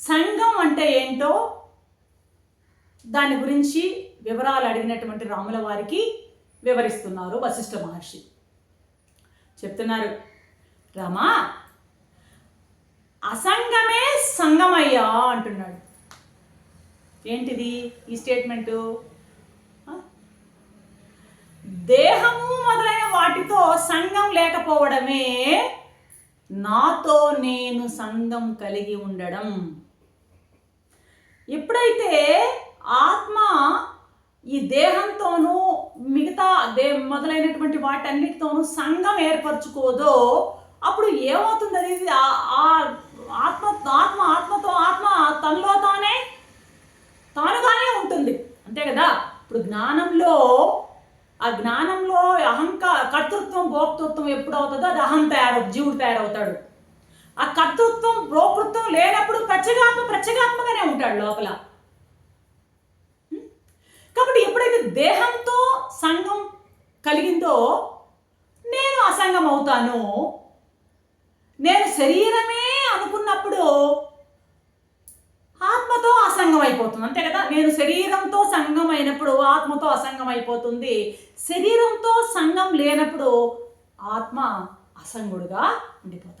సంఘం అంటే ఏంటో దాని గురించి వివరాలు అడిగినటువంటి రాముల వారికి వివరిస్తున్నారు వశిష్ఠ మహర్షి. చెప్తున్నారు రామా అసంగమే సంగమయ్యా అంటున్నాడు. ఏంటిది ఈ స్టేట్మెంటు? దేహము మొదలైన వాటితో సంఘం లేకపోవడమే నాతో నేను సంఘం కలిగి ఉండడం. ఎప్పుడైతే ఆత్మ ఈ దేహంతోనూ మిగతా దే మొదలైనటువంటి వాటన్నిటితోనూ సంఘం ఏర్పరచుకోదో అప్పుడు ఏమవుతుంది అనేది ఆ- ఆ ఆత్మ ఆత్మ ఆత్మతో ఆత్మ తనలో తానే తానుగానే ఉంటుంది. అంతే కదా? ఇప్పుడు జ్ఞానంలో ఆ జ్ఞానంలో అహంకార కర్తృత్వం భోక్తృత్వం ఎప్పుడు అవుతుందో అది అహం తయారవు జీవుడు తయారవుతాడు. ఆ కర్తృత్వం ప్రోకృత్వం లేనప్పుడు ప్రత్యేగాత్మ ప్రత్యేగాత్మగానే ఉంటాడు లోపల. కాబట్టి ఎప్పుడైతే దేహంతో సంఘం కలిగిందో నేను అసంగం అవుతాను. నేను శరీరమే అనుకున్నప్పుడు ఆత్మతో అసంగం అయిపోతుంది. అంతే కదా? నేను శరీరంతో సంఘం అయినప్పుడు ఆత్మతో అసంగం అయిపోతుంది. శరీరంతో సంఘం లేనప్పుడు ఆత్మ అసంగుడుగా ఉండిపోతుంది.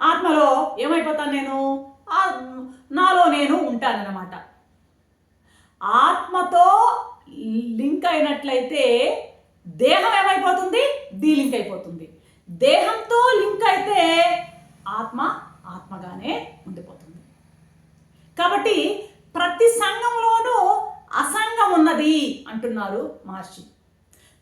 ఆత్మలో ఏమైపోతాను నేను? నాలో నేను ఉంటానన్నమాట. ఆత్మతో లింక్ అయినట్లయితే దేహం ఏమైపోతుంది? డీలింక్ అయిపోతుంది. దేహంతో లింక్ అయితే ఆత్మ ఆత్మగానే ఉండిపోతుంది. కాబట్టి ప్రతి సంఘంలోనూ అసంగం ఉన్నది అంటున్నారు మహర్షి.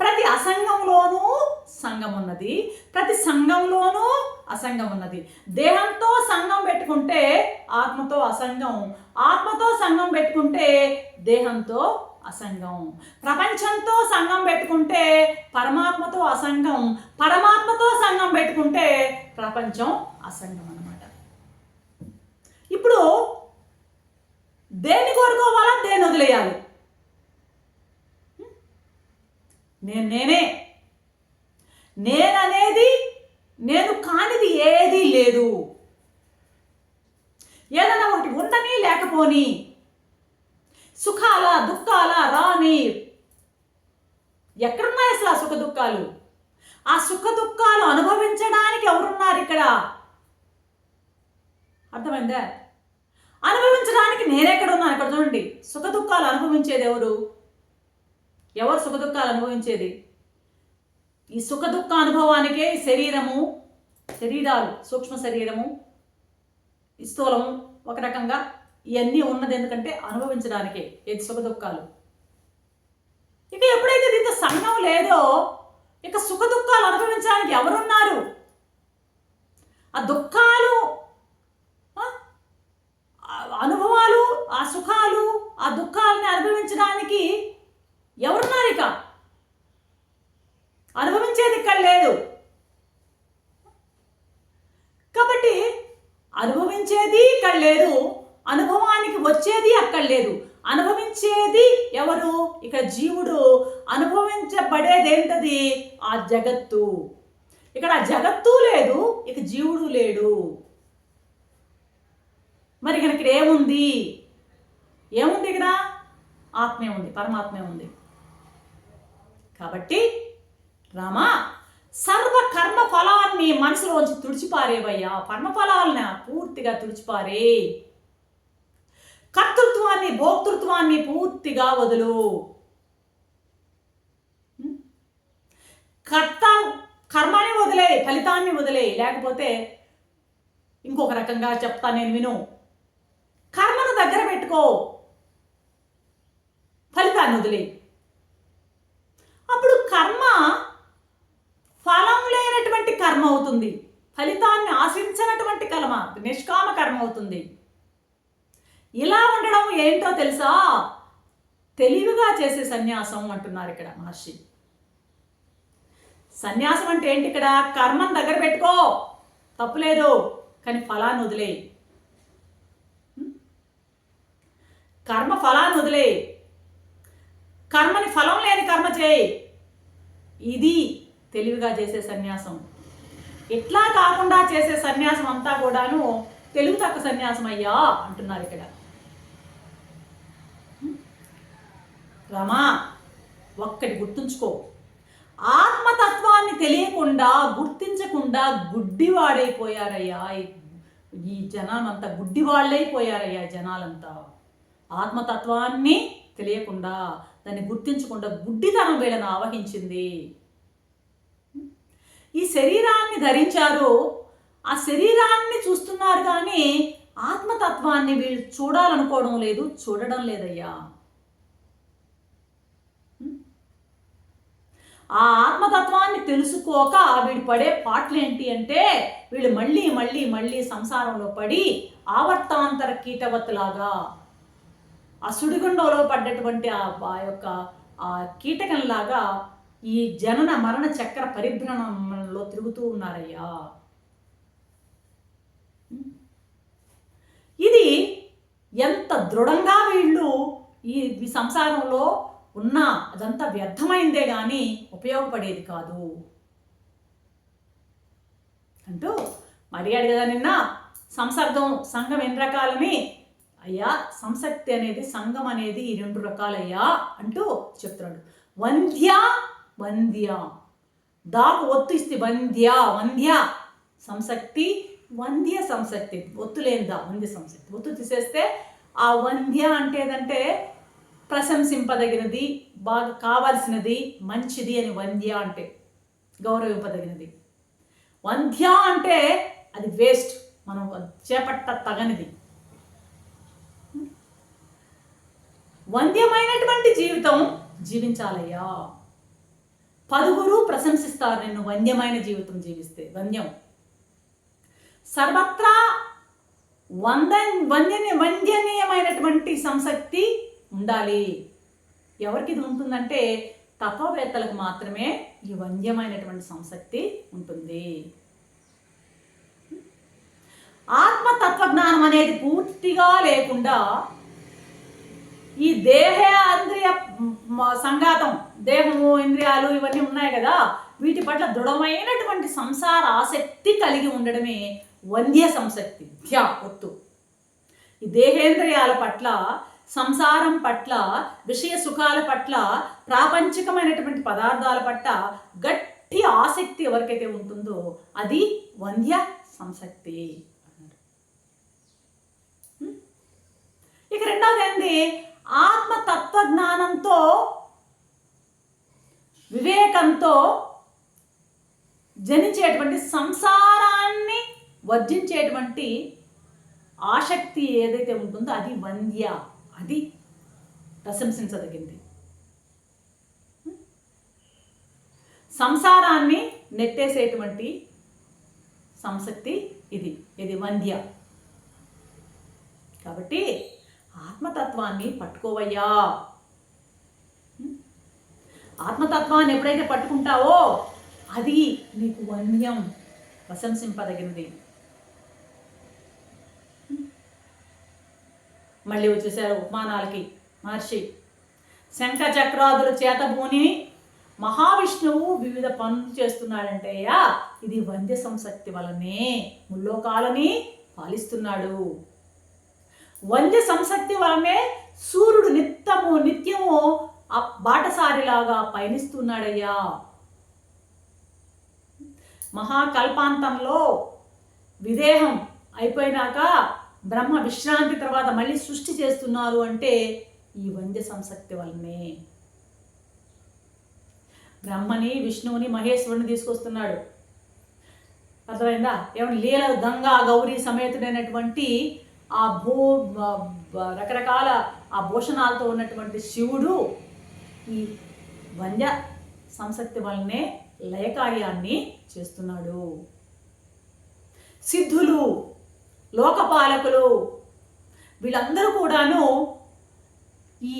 ప్రతి అసంగంలోనూ సంఘం ఉన్నది ప్రతి సంఘంలోనూ అసంగం ఉన్నది దేహంతో సంఘం పెట్టుకుంటే ఆత్మతో అసంగం. ఆత్మతో సంఘం పెట్టుకుంటే దేహంతో అసంగం. ప్రపంచంతో సంఘం పెట్టుకుంటే పరమాత్మతో అసంగం. పరమాత్మతో సంఘం పెట్టుకుంటే ప్రపంచం అసంగం అన్నమాట ఇప్పుడు దేని కోరుకోవాలా దేని వదిలేయాలి? నేను నేనే. నేననేది నేను కానిది ఏదీ లేదు. ఏదైనా ఒకటి ఉండని లేకపోని సుఖాల దుఃఖాల రాని ఎక్కడున్నాయి అసలు ఆ సుఖ దుఃఖాలు? ఆ సుఖ దుఃఖాలు అనుభవించడానికి ఎవరున్నారు ఇక్కడ? అర్థమైందా? అనుభవించడానికి నేనెక్కడ ఉన్నాను ఇక్కడ చూడండి. సుఖ దుఃఖాలు అనుభవించేది ఎవరు? ఎవరు సుఖదుఖాలు అనుభవించేది? ఈ సుఖదుఖ అనుభవానికే శరీరము శరీరాలు సూక్ష్మ శరీరము ఈ స్థూలము ఒక రకంగా ఇవన్నీ ఉన్నది ఎందుకంటే అనుభవించడానికే ఏది సుఖ దుఃఖాలు. ఇక ఎప్పుడైతే దీంతో సంఘం లేదో ఇక సుఖ దుఃఖాలు అనుభవించడానికి ఎవరున్నారు? ఆ దుఃఖాలు అనుభవాలు ఆ సుఖాలు ఆ దుఃఖాలని అనుభవించడానికి ఎవరున్నారు ఇక? అనుభవించేది ఇక్కడ లేదు. కాబట్టి అనుభవించేది ఇక్కడ లేదు అనుభవానికి వచ్చేది అక్కడ లేదు. అనుభవించేది ఎవరు? ఇక్కడ జీవుడు. అనుభవించబడేది ఏంటది ఆ జగత్తు. ఇక్కడ ఆ జగత్తు లేదు ఇక జీవుడు లేడు. మరి ఇక్కడ ఇక్కడ ఏముంది? ఏముంది ఇక్కడ? ఆత్మే ఉంది పరమాత్మే ఉంది. కాబట్టి రామా సర్వ కర్మ ఫలాన్ని మనసులోంచి తుడిచిపారేవయ్యా. కర్మఫలాలను పూర్తిగా తుడిచిపారే. కర్తృత్వాన్ని భోక్తృత్వాన్ని పూర్తిగా వదులు. కర్త కర్మని వదిలే ఫలితాన్ని వదిలే. లేకపోతే ఇంకొక రకంగా చెప్తా నేను విను. కర్మను దగ్గర పెట్టుకో. ఫలితాన్ని వదిలే అప్పుడు కర్మ ఫలం లేనటువంటి కర్మ అవుతుంది. ఫలితాన్ని ఆశించినటువంటి కర్మ నిష్కామ కర్మ అవుతుంది. ఇలా ఉండడం ఏంటో తెలుసా? తెలివిగా చేసే సన్యాసం అంటున్నారు ఇక్కడ మహర్షి. సన్యాసం అంటే ఏంటి ఇక్కడ? కర్మను దగ్గర పెట్టుకో. తప్పులేదు కానీ ఫలాన్ని వదిలే కర్మ ఫలాన్ని వదిలే కర్మని ఫలం లేని కర్మ చేయి. ఇది తెలివిగా చేసే సన్యాసం. ఇట్లా కాకుండా చేసే సన్యాసం అంతా కూడాను తెలుగు తక్కువ సన్యాసం అయ్యా అంటున్నారు ఇక్కడ. రమా ఒక్కటి గుర్తుంచుకో. ఆత్మతత్వాన్ని తెలియకుండా గుర్తించకుండా గుడ్డివాడైపోయారయ్యా ఈ- జనాలంతా. గుడ్డివాళ్ళైపోయారయ్యా జనాలంతా. ఆత్మతత్వాన్ని తెలియకుండా దాన్ని గుర్తించకుండా గుడ్డితనం వీళ్ళను ఆవహించింది. ఈ శరీరాన్ని ధరించారు ఆ శరీరాన్ని చూస్తున్నారు కానీ ఆత్మతత్వాన్ని వీళ్ళు చూడాలనుకోవడం లేదు చూడడం లేదయ్యా. ఆ ఆత్మతత్వాన్ని తెలుసుకోక వీడు పడే పాటలు ఏంటి అంటే వీళ్ళు మళ్ళీ మళ్ళీ మళ్ళీ సంసారంలో పడి ఆవర్తాంతర కీటవత్తులాగా ఆ సుడిగుండంలో పడ్డటువంటి ఆ యొక్క ఆ కీటకంలాగా ఈ జనన మరణ చక్ర పరిభ్రమణంలో తిరుగుతూ ఉన్నారయ్యా. ఇది ఎంత దృఢంగా వీళ్ళు ఈ ఈ సంసారంలో ఉన్నా అదంతా వ్యర్థమైందే కానీ ఉపయోగపడేది కాదు. అంటూ మరి అడిగదా నిన్న సంసర్గం సంఘం ఎన్ని రకాలని అయ్యా సంసక్తి అనేది సంఘం అనేది ఈ రెండు రకాలయ్యా అంటూ చెప్తున్నాడు. వంధ్య వంద్య దాకు ఒత్తు ఇస్తే వంద్య వంద్య సంసక్తి వంద్య సంసక్తి. ఒత్తు లేనిదా వంద్య సంసక్తి. ఒత్తు తీసేస్తే ఆ వంద్య అంటే ఏదంటే ప్రశంసింపదగినది బాగా కావాల్సినది మంచిది అని వంద్య అంటే గౌరవింపదగినది. వంధ్య అంటే అది వేస్ట్. మనం చేపట్ట తగనిది. వంద్యమైనటువంటి జీవితం జీవించాలయ్యా. పలువురు ప్రశంసిస్తారు నిన్ను వంద్యమైన జీవితం జీవిస్తే. వంద్యం. సర్వత్రా వంద వంద్యని వంద్యనీయమైనటువంటి సంసక్తి ఉండాలి. ఎవరికి ఇది ఉంటుందంటే తపవేత్తలకు మాత్రమే ఈ వంద్యమైనటువంటి సంసక్తి ఉంటుంది. ఆత్మతత్వజ్ఞానం అనేది పూర్తిగా లేకుండా ఈ దేహ ఇంద్రియ సంఘాతం. దేహము ఇంద్రియాలు ఇవన్నీ ఉన్నాయి కదా. వీటి పట్ల దృఢమైనటువంటి సంసార ఆసక్తి కలిగి ఉండడమే వంద్య సంసక్తి ధ్యా ఒత్తు. ఈ దేహేంద్రియాల పట్ల సంసారం పట్ల విషయ సుఖాల పట్ల ప్రాపంచికమైనటువంటి పదార్థాల పట్ల గట్టి ఆసక్తి ఎవరికైతే ఉంటుందో అది వంద్య సంసక్తి ఇక రెండవది ఏంది? తత్వజ్ఞానంతో వివేకంతో జనించేటువంటి సంసారాన్ని వర్జించేటువంటి ఆసక్తి ఏదైతే ఉంటుందో అది వంద్య అది ప్రశంసించదగింది. సంసారాన్ని నెట్టేసేటువంటి సంసక్తి ఇది ఇది వంద్య. కాబట్టి ఆత్మతత్వాన్ని పట్టుకోవయ్యా. ఆత్మతత్వాన్ని ఎప్పుడైతే పట్టుకుంటావో అది నీకు వంద్యం ప్రశంసింపదగినది. మళ్ళీ వచ్చేసారు ఉపమానాలకి. మహర్షి శంఖ చక్రాదుల చేతభూని మహావిష్ణువు వివిధ పనులు చేస్తున్నాడంటే ఇది వంద్య సంసక్తి వలనే ముల్లోకాలని పాలిస్తున్నాడు. వంద్య సంసక్తి వలనే సూర్యుడు నిత్యము నిత్యము బాటసారిలాగా పయనిస్తున్నాడయ్యా. మహాకల్పాంతంలో విదేహం అయిపోయినాక బ్రహ్మ విశ్రాంతి తర్వాత మళ్ళీ సృష్టి చేస్తున్నారు అంటే ఈ వంద్య సంసక్తి వల్లనే బ్రహ్మని విష్ణువుని మహేశ్వరుని తీసుకొస్తున్నాడు. అర్థమైందా? ఏమైనా లీల గంగా గౌరీ సమేతుడైనటువంటి ఆ భూ రకరకాల ఆ భూషణాలతో ఉన్నటువంటి శివుడు ఈ వంద్య సంసక్తి వల్లనే లయకార్యాన్ని చేస్తున్నాడు. సిద్ధులు లోకపాలకులు వీళ్ళందరూ కూడాను ఈ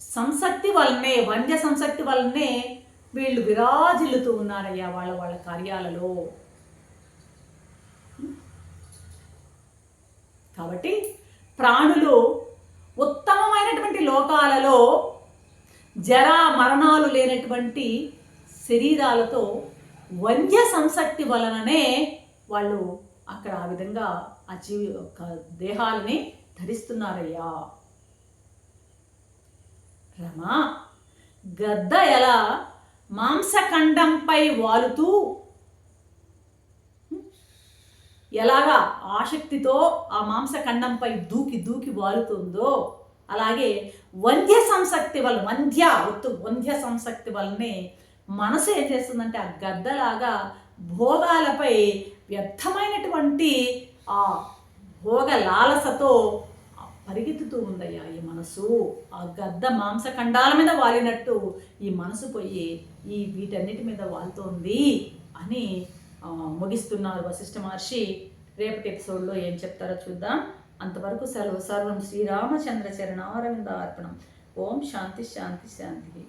సంసక్తి వల్లనే వంద్య సంసక్తి వల్లనే వీళ్ళు విరాజిల్లుతూ ఉన్నారయ్యా వాళ్ళ వాళ్ళ కార్యాలలో. కాబట్టి ప్రాణులు ఉత్తమమైనటువంటి లోకాలలో జరా మరణాలు లేనటువంటి శరీరాలతో వన్య సంసక్తి వలననే వాళ్ళు అక్కడ ఆ విధంగా ఆ జీవి యొక్క దేహాలని ధరిస్తున్నారయ్యా. రమా గద్ద ఎలా మాంసఖండంపై వాలుతూ ఎలాగా ఆసక్తితో ఆ మాంసఖండంపై దూకి దూకి వాలుతుందో అలాగే వంధ్య సంసక్తి వల్ల వంధ్య ఒత్తు వంధ్య సంసక్తి వల్లనే మనసు ఏం చేస్తుందంటే ఆ గద్దలాగా భోగాలపై వ్యర్థమైనటువంటి ఆ భోగ లాలసతో పరిగెత్తుతూ ఉందయ్యా ఈ మనసు. ఆ గద్ద మాంసఖండాల మీద వాలినట్టు ఈ మనసు పోయి ఈ వీటన్నిటి మీద వాలుతోంది అని ముగిస్తున్నారు వశిష్ఠ మహర్షి. రేపటి ఎపిసోడ్లో ఏం చెప్తారో చూద్దాం. అంతవరకు సెలవు. సర్వం శ్రీరామచంద్ర చరణారవింద అర్పణం ఓం శాంతి శాంతి శాంతి.